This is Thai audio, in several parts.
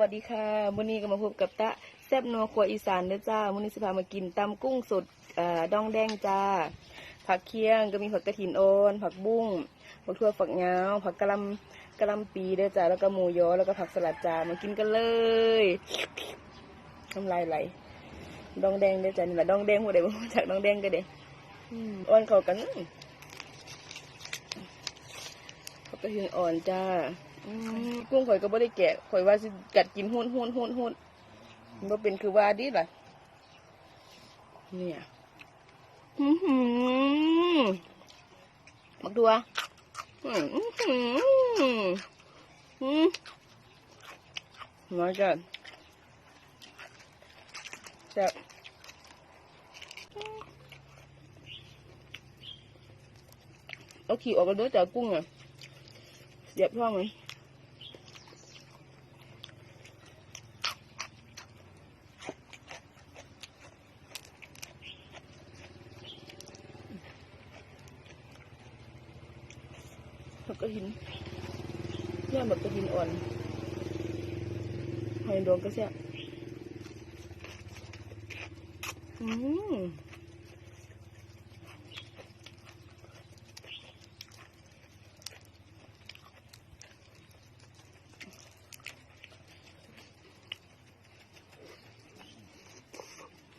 วัสดีค่ะมื้อนี้ก็มาพบกับตะแซ่บนัวครัวอีสานเด้อจ้ามื้อนี้สิพามากินตำกุ้งสดเอ่อดองแดงจ้า ผักเคียงก็มีผักกระถินอ่อนผักบุ้งผักทั่วฝักยาวผักกะหล่ำกะหล่ำปีเด้อจ้าแล้วก็หมูยอแล้วก็ผักสลัดจ้ามากินกันเลยน้ำลายไหลดองแดงเด้อจ้านี่แหละดองแดงผู้ใดบ่รู้จักดองแดงก็เด้อืมอ่อนเข้ากันผักกระถินอ่อนจ้า กุ้งข่อยก็บ่ได้แกะข่อยว่าสิกัดกินหุ้นหุ้นหุ้นหุ้นมันบ่เป็นคือว่าดิล่ะ เนี่ยหือมักดัวอืมอื้อหืมน้อยจัดแซ่บเอาขี้ออกกันด้วยจากกุ้งอะเสียบท้องมั ผักกระถินเนี่ยแบบกระถินอ่อนหอยดองก็แซ่บอืม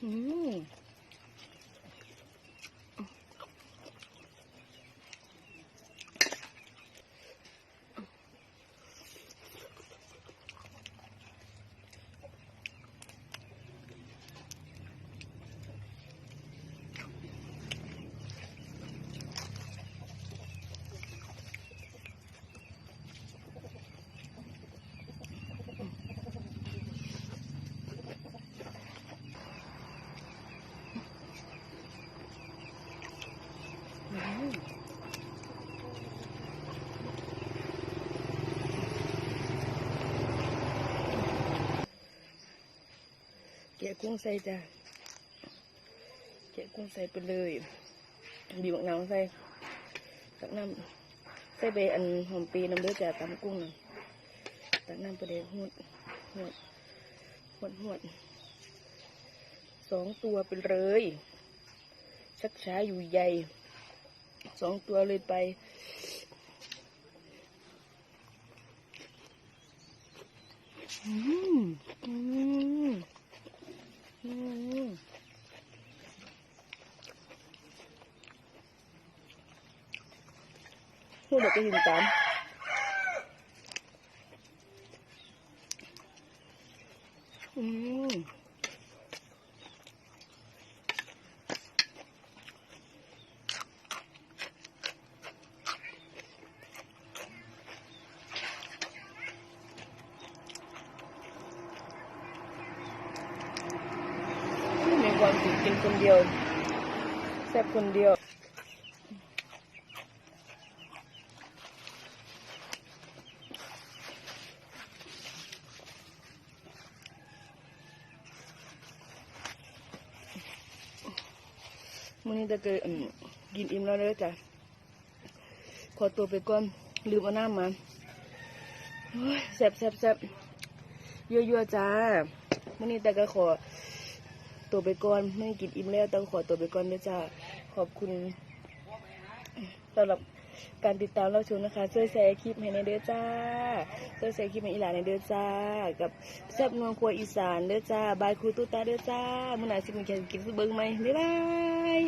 อืม แกะกุ้งใส่จ้ะแกะกุ้งใส่ไปเลยบีบมะนาวใส่ตักน้ำใส่ใบอันหอมปีน้ำเลือดจ้ะตำกุ้งน่ะตักน้ำไปเลยหดหดหดหดสองตัวไปเลย ชักช้าอยู่ใหญ่ สองตัวเลยไป อืม อืม อืมพูดแบบจะหินตามอืมมีความ สุขกินคนเดียวแซ่บคนเดียวมื่อนี้จะเกิดกินอิ่มแล้วเลยจ้ะขอตัวไปก่อนลืมเอาน้ำมาแซ่บแซ่บแซ่บยั่วๆจ้ามื่อนี้แต่ก็ขอ ตัวไปก่อนไม่กินอิ่มแล้วต้องขอตัวไปก่อนด้วยจ้าขอบคุณสำหรับการติดตามรับชมนะคะ ช่วยแชร์คลิปให้ในเด้อจ้า ช่วยแชร์คลิปให้อีหลานในเด้อจ้า กับแซ่บนวลครัวอีสานเด้อจ้า บายครูตุ๊ตาเด้อจ้ามื่อไหร่สิมีแค่กินซุเบิ้งไหมบ๊ายบาย